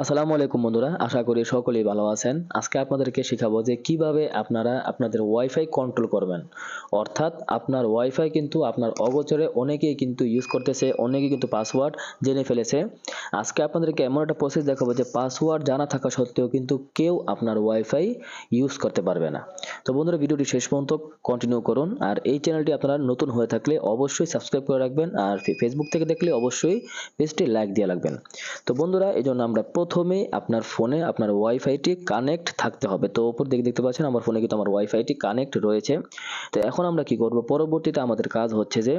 আসসালামু আলাইকুম বন্ধুরা, আশা করি সকলেই ভালো আছেন। আজকে আপনাদেরকে শেখাবো যে কীভাবে আপনারা আপনাদের ওয়াইফাই কন্ট্রোল করবেন। অর্থাৎ আপনার ওয়াইফাই কিন্তু আপনার অগোচরে অনেকেই কিন্তু ইউজ করতেছে, অনেকেই কিন্তু পাসওয়ার্ড জেনে ফেলেছে। আজকে আপনাদেরকে এমন একটা প্রসেস দেখাবো যে পাসওয়ার্ড জানা থাকা সত্ত্বেও কিন্তু কেউ আপনার ওয়াইফাই ইউজ করতে পারবে না। তো বন্ধুরা, ভিডিওটি শেষ পর্যন্ত কন্টিনিউ করুন। আর এই চ্যানেলটি আপনারা নতুন হয়ে থাকলে অবশ্যই সাবস্ক্রাইব করে রাখবেন। আর ফেসবুক থেকে দেখলে অবশ্যই পেজটি লাইক দিয়ে রাখবেন। তো বন্ধুরা, এই জন্য আমরা প্রথমে আপনার ফোনে আপনার ওয়াইফাইটি কানেক্ট থাকতে হবে। তো উপর দিকে দেখতে পাচ্ছেন, আমার ফোনে কিন্তু আমার ওয়াইফাইটি কানেক্ট রয়েছে। তো এখন আমরা কি করব? পরবর্তীতে আমাদের কাজ হচ্ছে যে,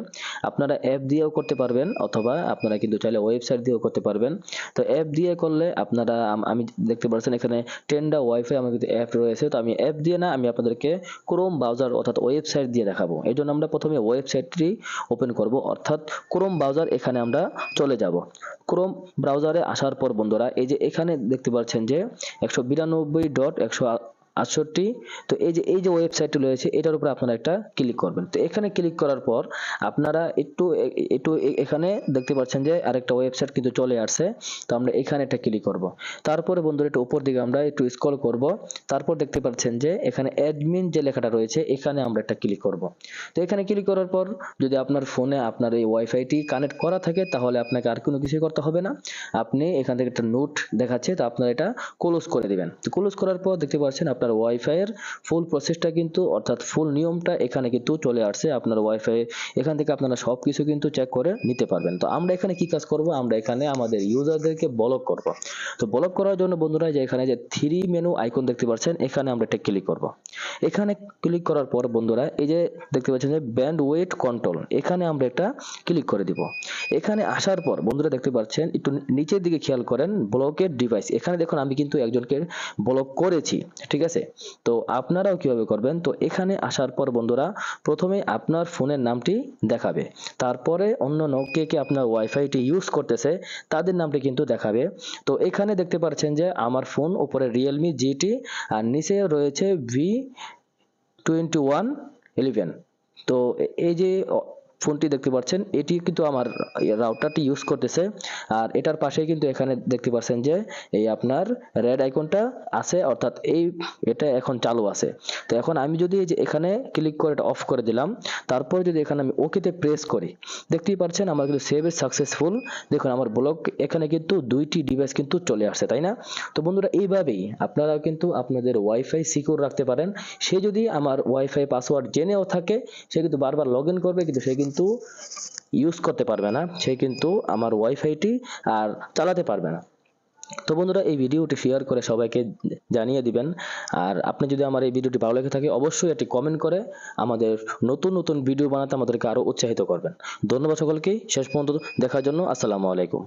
আপনারা অ্যাপ দিয়েও করতে পারবেন অথবা আপনারা কিন্তু চাইলে ওয়েবসাইট দিয়েও করতে পারবেন। তো অ্যাপ দিয়ে করলে আপনারা, আমি দেখতে পাচ্ছেন এখানে টেন্ডা ওয়াইফাই আমার কিন্তু অ্যাপ রয়েছে। তো আমি অ্যাপ দিয়ে না, আমি আপনাদেরকে ক্রোম ব্রাউজার অর্থাৎ ওয়েবসাইট দিয়ে দেখাবো। এই জন্য আমরা প্রথমে ওয়েবসাইটটি ওপেন করব। অর্থাৎ ক্রোম ব্রাউজার এখানে আমরা চলে যাব। ক্রোম ব্রাউজারে আসার পর বন্ধুরা, এই যে এখানে দেখতে পাচ্ছেন যে, একশো বিরানব্বই ডট একশো আটষট্টি। তো এই যে এই যে ওয়েবসাইটটি রয়েছে, এটার উপরে আপনারা একটা ক্লিক করবেন। তো এখানে ক্লিক করার পর আপনারা একটু একটু এখানে দেখতে পাচ্ছেন যে আরেকটা ওয়েবসাইট কিন্তু চলে আসছে। তো আমরা এখানে একটা ক্লিক করব। তারপরে বন্ধুরা একটু উপর দিকে আমরা একটু স্ক্রল করব। তারপর দেখতে পাচ্ছেন যে এখানে অ্যাডমিন যে লেখাটা রয়েছে, এখানে আমরা একটা ক্লিক করব। তো এখানে ক্লিক করার পর যদি আপনার ফোনে আপনার এই ওয়াইফাইটি কানেক্ট করা থাকে, তাহলে আপনাকে আর কোনো কিছু করতে হবে না। আপনি এখান থেকে একটা নোট দেখাচ্ছে, তো আপনারা এটা ক্লোজ করে দিবেন। তো ক্লোজ করার পর দেখতে পাচ্ছেন আপনার ওয়াইফাই এর ফুল প্রসেসটা কিন্তু, অর্থাৎ ফুল নিয়মটা এখানে কিন্তু চলে আসছে আপনার ওয়াইফাই এখান থেকে আপনারা সব কিছু কিন্তু চেক করে নিতে পারবেন। তো আমরা এখানে কি কাজ করব? আমরা এখানে আমাদের ইউজারদেরকে ব্লক করব। তো ব্লক করার জন্য বন্ধুরা যে এখানে যে থ্রি মেনু আইকন দেখতে পাচ্ছেন, এখানে আমরা একটা ক্লিক করব। এখানে ক্লিক করার পর বন্ধুরা, এই যে দেখতে পাচ্ছেন যে ব্যান্ড ওয়েট কন্ট্রোল এখানে আমরা একটা ক্লিক করে দিব। এখানে আসার পর বন্ধুরা দেখতে পাচ্ছেন, একটু নিচের দিকে খেয়াল করেন ব্লকের ডিভাইস এখানে দেখুন আমি কিন্তু একজনকে ব্লক করেছি, ঠিক আছে? তো আপনারাও কীভাবে করবেন? তো এখানে আসার পর বন্ধুরা, প্রথমে আপনার ফোনের নামটি দেখাবে, তারপরে অন্য কে কে আপনার ওয়াইফাইটি ইউজ করতেছে, তাদের নামটি কিন্তু দেখাবে। তো এখানে দেখতে পাচ্ছেন যে আমার ফোন উপরে রিয়েলমি জিটি আর নিচে রয়েছে ভি টোয়েন্টি ওয়ান ইলেভেন তো এই যে ফোনটি দেখতে পাচ্ছেন। এটি কিন্তু আমার রাউটারটি ইউজ করতেছে। আর এটার পাশেই কিন্তু এখানে দেখতে পাচ্ছেন যে, এই আপনার রেড আইকনটা আছে, অর্থাৎ এই এটা এখন চালু আছে। তো এখন আমি যদি এই যে এখানে ক্লিক করে এটা অফ করে দিলাম, তারপর যদি এখানে আমি ওকেতে প্রেস করি, দেখতেই পাচ্ছেন আমার কিন্তু সেভ ইজ সাকসেসফুল দেখুন, আমার ব্লক এখানে কিন্তু দুইটি ডিভাইস কিন্তু চলে আসছে, তাই না? তো বন্ধুরা, এইভাবেই আপনারাও কিন্তু আপনাদের ওয়াইফাই সিকিউর রাখতে পারেন। সে যদি আমার ওয়াইফাই পাসওয়ার্ড জেনেও থাকে, সে কিন্তু বারবার লগ করবে, কিন্তু সে কিন্তু ইউজ করতে পারবে না, সে কিন্তু আমার ওয়াইফাইটি আর চালাতে পারবে না। তো বন্ধুরা, এই ভিডিওটি শেয়ার করে সবাইকে জানিয়ে দিবেন। আর আপনি যদি আমার এই ভিডিওটি ভালো লেগে থাকে, অবশ্যই এটি কমেন্ট করে আমাদের নতুন নতুন ভিডিও বানাতে আমাদেরকে আরও উৎসাহিত করবেন। ধন্যবাদ সকলকেই শেষ পর্যন্ত দেখার জন্য আসসালামু আলাইকুম।